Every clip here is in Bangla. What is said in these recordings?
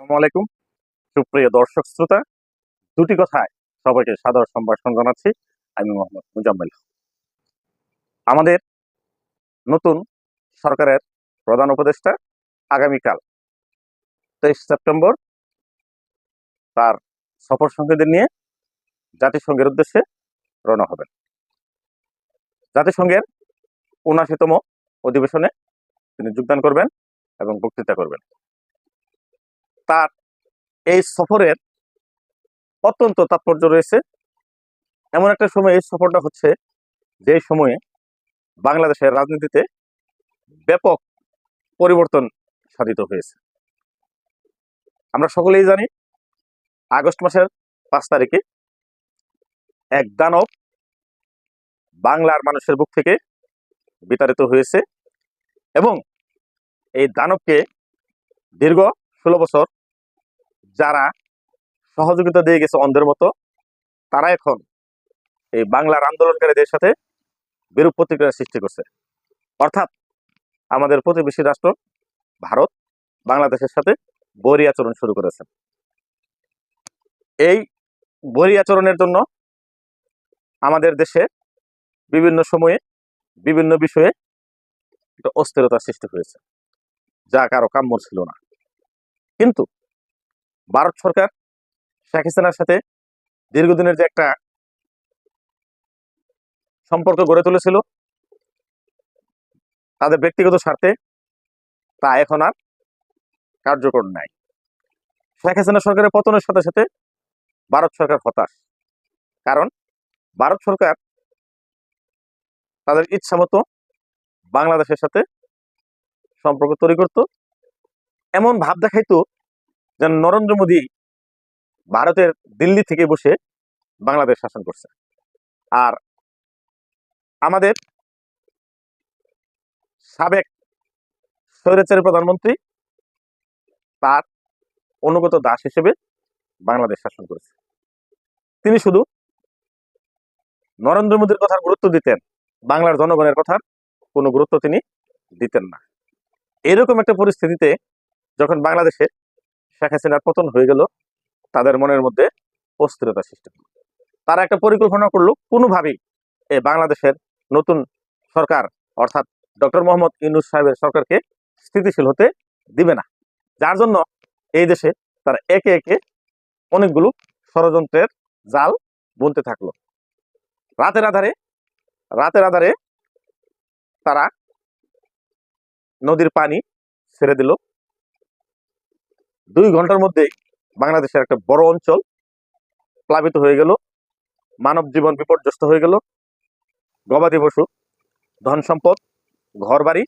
আসসালামু আলাইকুম। সুপ্রিয় দর্শক শ্রোতা, দুটি কথায় সবাইকে সাদর সম্ভাষণ জানাচ্ছি। আমি মোহাম্মদ মুজাম্মেল আমাদের নতুন সরকারের প্রধান উপদেষ্টা আগামীকাল তেইশ সেপ্টেম্বর তার সফর সঙ্গীদের নিয়ে জাতিসংঘের উদ্দেশ্যে রওনা হবেন। জাতিসংঘের উনাশিতম অধিবেশনে তিনি যোগদান করবেন এবং বক্তৃতা করবেন। তার এই সফরের অত্যন্ত তাৎপর্য রয়েছে। এমন একটা সময় এই সফরটা হচ্ছে যে সময়ে বাংলাদেশের রাজনীতিতে ব্যাপক পরিবর্তন সাধিত হয়েছে। আমরা সকলেই জানি, আগস্ট মাসের পাঁচ তারিখে এক দানব বাংলার মানুষের বুক থেকে বিতাড়িত হয়েছে এবং এই দানবকে দীর্ঘ ষোলো বছর যারা সহযোগিতা দিয়ে গেছে অন্ধের মতো, তারা এখন এই বাংলার আন্দোলনকারীদের সাথে বিরূপ প্রতিক্রিয়া সৃষ্টি করছে। অর্থাৎ আমাদের প্রতিবেশী রাষ্ট্র ভারত বাংলাদেশের সাথে বৈরী আচরণ শুরু করেছে। এই বৈরী আচরণের জন্য আমাদের দেশে বিভিন্ন সময়ে বিভিন্ন বিষয়ে একটা অস্থিরতা সৃষ্টি হয়েছে, যা কারও কাম্য ছিল না। কিন্তু ভারত সরকার, শেখ হাসিনার সাথে দীর্ঘদিনের যে একটা সম্পর্ক গড়ে তুলেছিল, তাদের ব্যক্তিগত স্বার্থে তা এখন আর কার্যকর নাই। শেখ হাসিনা সরকারের পতনের সাথে সাথে ভারত সরকার হতাশ। কারণ ভারত সরকার তাদের ইচ্ছা মতো বাংলাদেশের সাথে সম্পর্ক তৈরি করত। এমন ভাব দেখাইতো যেন নরেন্দ্র মোদী ভারতের দিল্লি থেকে বসে বাংলাদেশ শাসন করছে। আর আমাদের সাবেক স্বৈরাচারী প্রধানমন্ত্রী তার অনুগত দাস হিসেবে বাংলাদেশ শাসন করেছে। তিনি শুধু নরেন্দ্র মোদীর কথার গুরুত্ব দিতেন, বাংলার জনগণের কথার কোনো গুরুত্ব তিনি দিতেন না। এরকম একটা পরিস্থিতিতে যখন বাংলাদেশে শেখ হাসিনার পতন হয়ে গেল, তাদের মনের মধ্যে অস্থিরতা সৃষ্টি তারা একটা পরিকল্পনা করল, কোনোভাবেই এই বাংলাদেশের নতুন সরকার, অর্থাৎ ডক্টর মোহাম্মদ ইউনুস সাহেবের সরকারকে স্থিতিশীল হতে দিবে না। যার জন্য এই দেশে তারা একে একে অনেকগুলো ষড়যন্ত্রের জাল বুনতে থাকল। রাতের আধারে রাতের আধারে তারা নদীর পানি ছেড়ে দিল দুই ঘণ্টার মধ্যে বাংলাদেশের একটা বড় অঞ্চল প্লাবিত হয়ে গেল, মানব জীবন বিপর্যস্ত হয়ে গেল। গবাদি পশু, ধন সম্পদ ঘর বাড়ি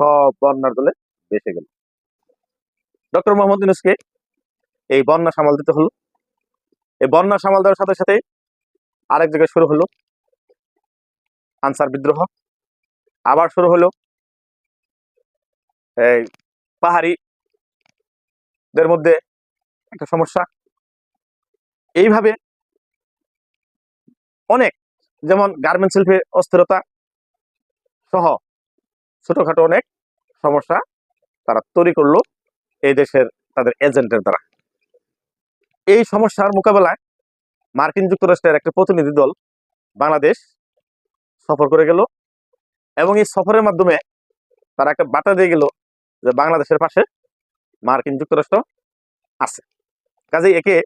সব বন্যার জলে ভেসে গেল। ডক্টর মোহাম্মদ ইউনুসকে এই বন্যা সামাল দিতে হলো। এই বন্যা সামাল দেওয়ার সাথে সাথে আরেক জায়গায় শুরু হলো, আনসার বিদ্রোহ। আবার শুরু হলো এই পাহাড়ি দের মধ্যে একটা সমস্যা। এইভাবে অনেক, যেমন গার্মেন্ট শিল্পে অস্থিরতা সহ ছোটখাটো অনেক সমস্যা তারা তৈরি করল এই দেশের তাদের এজেন্টের দ্বারা। এই সমস্যার মোকাবেলায় মার্কিন যুক্তরাষ্ট্রের একটা প্রতিনিধি দল বাংলাদেশ সফর করে গেল এবং এই সফরের মাধ্যমে তারা একটা বার্তা দিয়ে গেল যে বাংলাদেশের পাশে মার্কিন যুক্তরাষ্ট্র আছে। কাজেই একে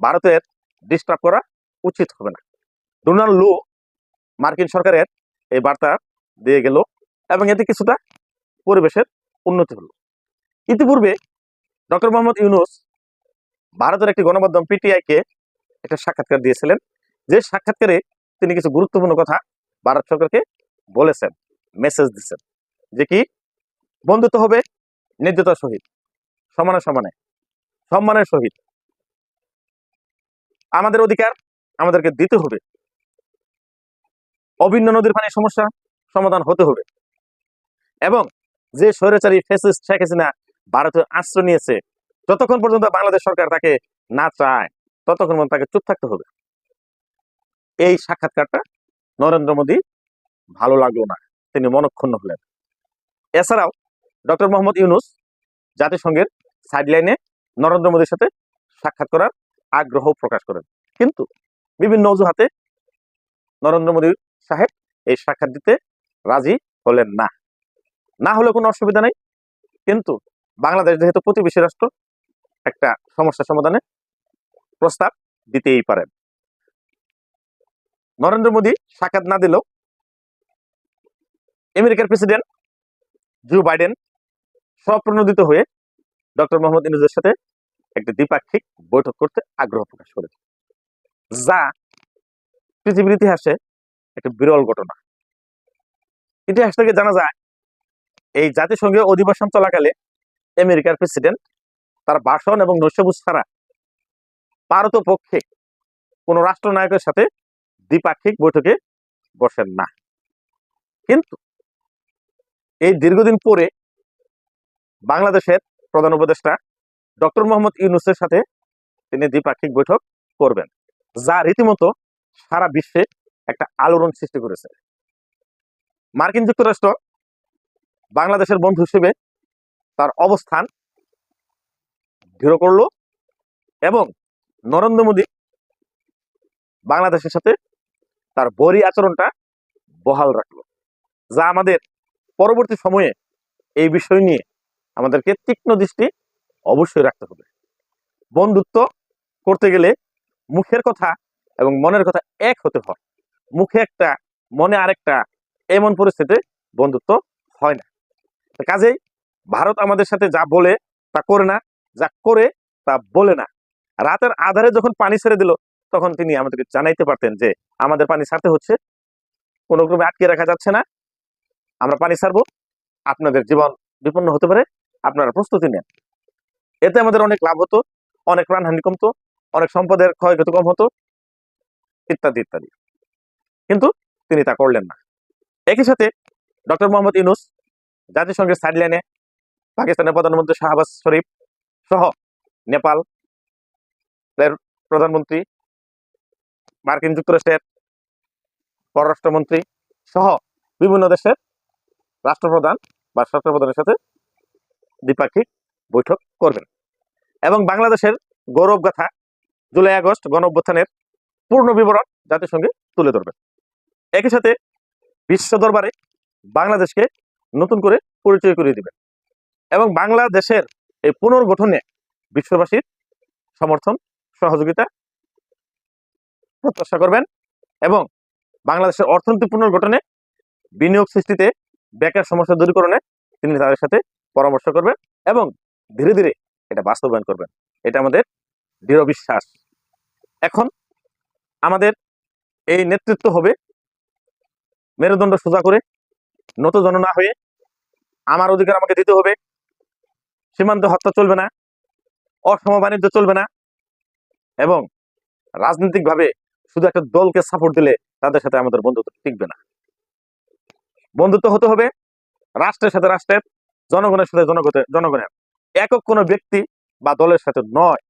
ভারতের ডিস্টার্ব করা উচিত হবে না। ডোনাল্ড লু মার্কিন সরকারের এই বার্তা দিয়ে গেল এবং এতে কিছুটা পরিবেশের উন্নতি হলো। ইতিপূর্বে ডক্টর মোহাম্মদ ইউনুস ভারতের একটি গণমাধ্যম পিটিআইকে একটা সাক্ষাৎকার দিয়েছিলেন। যে সাক্ষাৎকারে তিনি কিছু গুরুত্বপূর্ণ কথা ভারত সরকারকে বলেছেন মেসেজ দিচ্ছেন যে কি বন্ধুত্ব হবে ন্যায্যতার সহিত। সমানে সমানে, সম্মানের সহিত। আমাদের অধিকার আমাদেরকে দিতে হবে। অভিন্ন নদীর পানি সমস্যা সমাধান হতে হবে। এবং যে স্বৈরাচারী ফেসিস্ট শেখ হাসিনা ভারতে আশ্রয় নিয়েছে, যতক্ষণ পর্যন্ত বাংলাদেশ সরকার তাকে না চায়, ততক্ষণ পর্যন্ত তাকে চুপ থাকতে হবে। এই সাক্ষাৎকারটা নরেন্দ্র মোদী ভালো লাগল না, তিনি মনক্ষুণ্ণ হলেন। এছাড়াও ডক্টর মোহাম্মদ ইউনুস জাতিসংঘের সাইডলাইনে নরেন্দ্র মোদীর সাথে সাক্ষাৎ করার আগ্রহ প্রকাশ করেন। কিন্তু বিভিন্ন অজুহাতে নরেন্দ্র মোদী সাহেব এই সাক্ষাৎ দিতে রাজি হলেন না। না হলে কোনো অসুবিধা নেই। কিন্তু বাংলাদেশ যেহেতু প্রতিবেশী রাষ্ট্র, একটা সমস্যা সমাধানে প্রস্তাব দিতেই পারেন। নরেন্দ্র মোদী সাক্ষাৎ না দিলেও আমেরিকার প্রেসিডেন্ট জো বাইডেন স্বপ্রণোদিত হয়ে ডক্টর মোহাম্মদ ইনুজের সাথে একটি দ্বিপাক্ষিক বৈঠক করতে আগ্রহ প্রকাশ করেছে। যা পৃথিবীর ইতিহাসে একটা বিরল ঘটনা। ইতিহাস থেকে জানা যায়, এই জাতিসংঘের অধিবেশন চলাকালে আমেরিকার প্রেসিডেন্ট তার ভাষণ এবং নৈশভোজ ছাড়া পারত পক্ষে কোনো রাষ্ট্রনায়কের সাথে দ্বিপাক্ষিক বৈঠকে বসেন না। কিন্তু এই দীর্ঘদিন পরে বাংলাদেশের প্রধান উপদেষ্টা ডক্টর মোহাম্মদ ইউনুসের সাথে তিনি দ্বিপাক্ষিক বৈঠক করবেন, যা রীতিমতো সারা বিশ্বে একটা আলোড়ন সৃষ্টি করেছে। মার্কিন যুক্তরাষ্ট্র বাংলাদেশের বন্ধু হিসেবে তার অবস্থান দৃঢ় করল এবং নরেন্দ্র মোদী বাংলাদেশের সাথে তার বরি আচরণটা বহাল রাখল, যা আমাদের পরবর্তী সময়ে এই বিষয় নিয়ে আমাদেরকে তীক্ষ্ণ দৃষ্টি অবশ্যই রাখতে হবে। বন্ধুত্ব করতে গেলে মুখের কথা এবং মনের কথা এক হতে হয়। মুখে একটা, মনে আরেকটা এমন পরিস্থিতিতে বন্ধুত্ব হয় না। কাজেই ভারত আমাদের সাথে যা বলে তা করে না, যা করে তা বলে না। রাতের আধারে যখন পানি ছেড়ে দিল, তখন তিনি আমাদেরকে জানাইতে পারতেন যে আমাদের পানি ছাড়তে হচ্ছে। কোনো ক্রমে আটকে রাখা যাচ্ছে না। আমরা পানি ছাড়বো। আপনাদের জীবন বিপন্ন হতে পারে। আপনারা প্রস্তুতি নেন। এতে আমাদের অনেক লাভ হতো, অনেক প্রাণহানি কমতো, অনেক সম্পদের ক্ষয়ক্ষতি কম হতো, ইত্যাদি ইত্যাদি। কিন্তু তিনি তা করলেন না। একই সাথে ডক্টর মোহাম্মদ ইউনুস জাতিসংঘের সাইডলাইনে পাকিস্তানের প্রধানমন্ত্রী শাহবাজ শরীফ সহ নেপাল এর প্রধানমন্ত্রী, মার্কিন যুক্তরাষ্ট্রের পররাষ্ট্রমন্ত্রী সহ বিভিন্ন দেশের রাষ্ট্রপ্রধান বা রাষ্ট্রপ্রধানের সাথে দ্বিপাক্ষিক বৈঠক করবেন। এবং বাংলাদেশের গৌরব গাথা জুলাই আগস্ট গণ অভ্যুত্থানের পূর্ণ বিবরণ জাতিসংঘে তুলে ধরবেন। একই সাথে বিশ্ব দরবারে বাংলাদেশকে নতুন করে পরিচয় করিয়ে দিবেন এবং বাংলাদেশের এই পুনর্গঠনে বিশ্ববাসীর সমর্থন, সহযোগিতা প্রত্যাশা করবেন এবং বাংলাদেশের অর্থনৈতিক পুনর্গঠনে বিনিয়োগ সৃষ্টিতে বেকার সমস্যা দূরীকরণে তিনি তাদের সাথে পরামর্শ করবেন এবং ধীরে ধীরে এটা বাস্তবায়ন করবেন। এটা আমাদের দৃঢ় বিশ্বাস। এখন আমাদের এই নেতৃত্ব হবে মেরুদণ্ড সোজা করে নতজন না হয়ে আমার অধিকার আমাকে দিতে হবে। সীমান্ত হত্যা চলবে না, অসম বাণিজ্য চলবে না এবং রাজনৈতিকভাবে শুধু একটা দলকে সাপোর্ট দিলে তাদের সাথে আমাদের বন্ধুত্ব টিকবে না। বন্ধুত্ব হতে হবে রাষ্ট্রের সাথে রাষ্ট্রের। জনগণের সাথে জনগণের জনগণের। একক কোনো ব্যক্তি বা দলের সাথে নয়।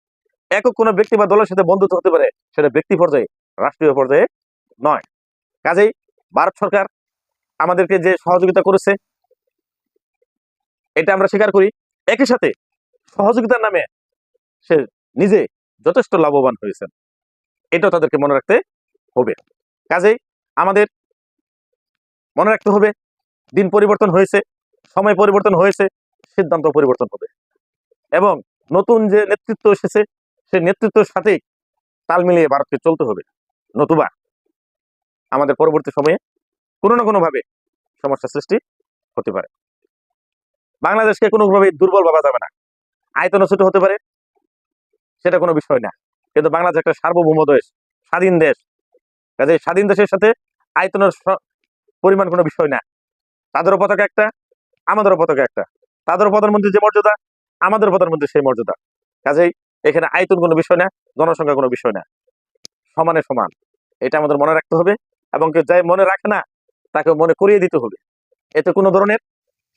একক কোনো ব্যক্তি বা দলের সাথে বন্ধুত্ব হতে পারে, সেটা ব্যক্তি পর্যায়ে, রাষ্ট্রীয় পর্যায়ে নয়। কাজেই ভারত সরকার আমাদেরকে যে সহযোগিতা করেছে, এটা আমরা স্বীকার করি, একই সাথে সহযোগিতার নামে সে নিজে যথেষ্ট লাভবান হয়েছেন এটাও তাদেরকে মনে রাখতে হবে। কাজেই আমাদের মনে রাখতে হবে, দিন পরিবর্তন হয়েছে সময় পরিবর্তন হয়েছে, সিদ্ধান্ত পরিবর্তন হবে। এবং নতুন যে নেতৃত্ব এসেছে, সেই নেতৃত্বের সাথেই তাল মিলিয়ে ভারতকে চলতে হবে। নতুবা আমাদের পরবর্তী সময়ে কোনো না কোনোভাবে সমস্যা সৃষ্টি হতে পারে। বাংলাদেশকে কোনোভাবে দুর্বল ভাবা যাবে না। আয়তন ছোট হতে পারে, সেটা কোনো বিষয় না। কিন্তু বাংলাদেশ একটা সার্বভৌম দেশ, স্বাধীন দেশ। কাজে স্বাধীন দেশের সাথে আয়তনের পরিমাণ কোনো বিষয় না। তাদেরও পতাকা একটা আমাদেরও পতাকা একটা। তাদেরও প্রধানমন্ত্রী যে মর্যাদা, আমাদের প্রধানমন্ত্রী সেই মর্যাদা। কাজেই এখানে আয়তন কোনো বিষয় না, জনসংখ্যা কোনো বিষয় না। সমানে সমান। এটা আমাদের মনে রাখতে হবে এবং কেউ যাই মনে রাখে না তাকে মনে করিয়ে দিতে হবে। এতে কোনো ধরনের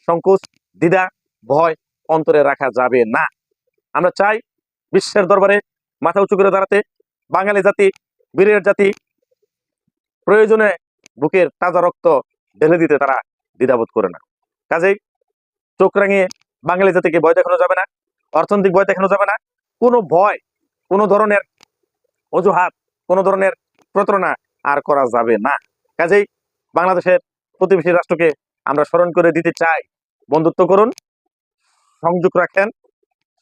সংকোচ, দ্বিধা, ভয় অন্তরে রাখা যাবে না। আমরা চাই বিশ্বের দরবারে মাথা উঁচু করে দাঁড়াতে, বাঙালি জাতি, বীরের জাতি প্রয়োজনে বুকের তাজা রক্ত ঢেলে দিতে তারা দ্বিধাবোধ করে না। কাজেই চোখ রাঙিয়ে বাঙালি জাতিকে ভয় দেখানো যাবে না, অর্থনৈতিক ভয় দেখানো যাবে না। কোনো ভয়, কোনো ধরনের অজুহাত, কোনো ধরনের প্রতারণা আর করা যাবে না। কাজেই বাংলাদেশের প্রতিবেশী রাষ্ট্রকে আমরা স্মরণ করে দিতে চাই। বন্ধুত্ব করুন, সংযোগ রাখেন,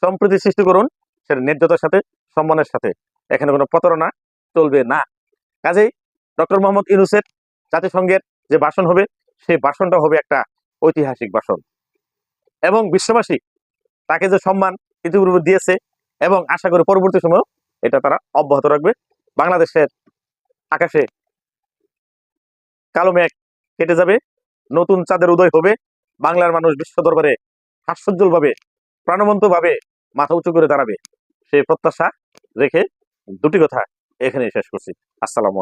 সম্প্রীতি সৃষ্টি করুন, সেটা ন্যায্যতার সাথে, সম্মানের সাথে। এখানে কোনো প্রতারণা চলবে না। কাজেই ডক্টর মোহাম্মদ ইউনুসের জাতিসংঘের যে ভাষণ হবে, সেই ভাষণটা হবে একটা ঐতিহাসিক ভাষণ এবং বিশ্ববাসী তাকে যে সম্মান ইতিপূর্বে দিয়েছে এবং আশা করি পরবর্তী সময় এটা তারা অব্যাহত রাখবে। বাংলাদেশের আকাশে কালো মেঘ কেটে যাবে, নতুন চাঁদের উদয় হবে, বাংলার মানুষ বিশ্ব দরবারে হাস্যোজ্জ্বল ভাবে প্রাণবন্ত ভাবে মাথা উঁচু করে দাঁড়াবে। সেই প্রত্যাশা রেখে দুটি কথা এখানে শেষ করছি। আসসালাম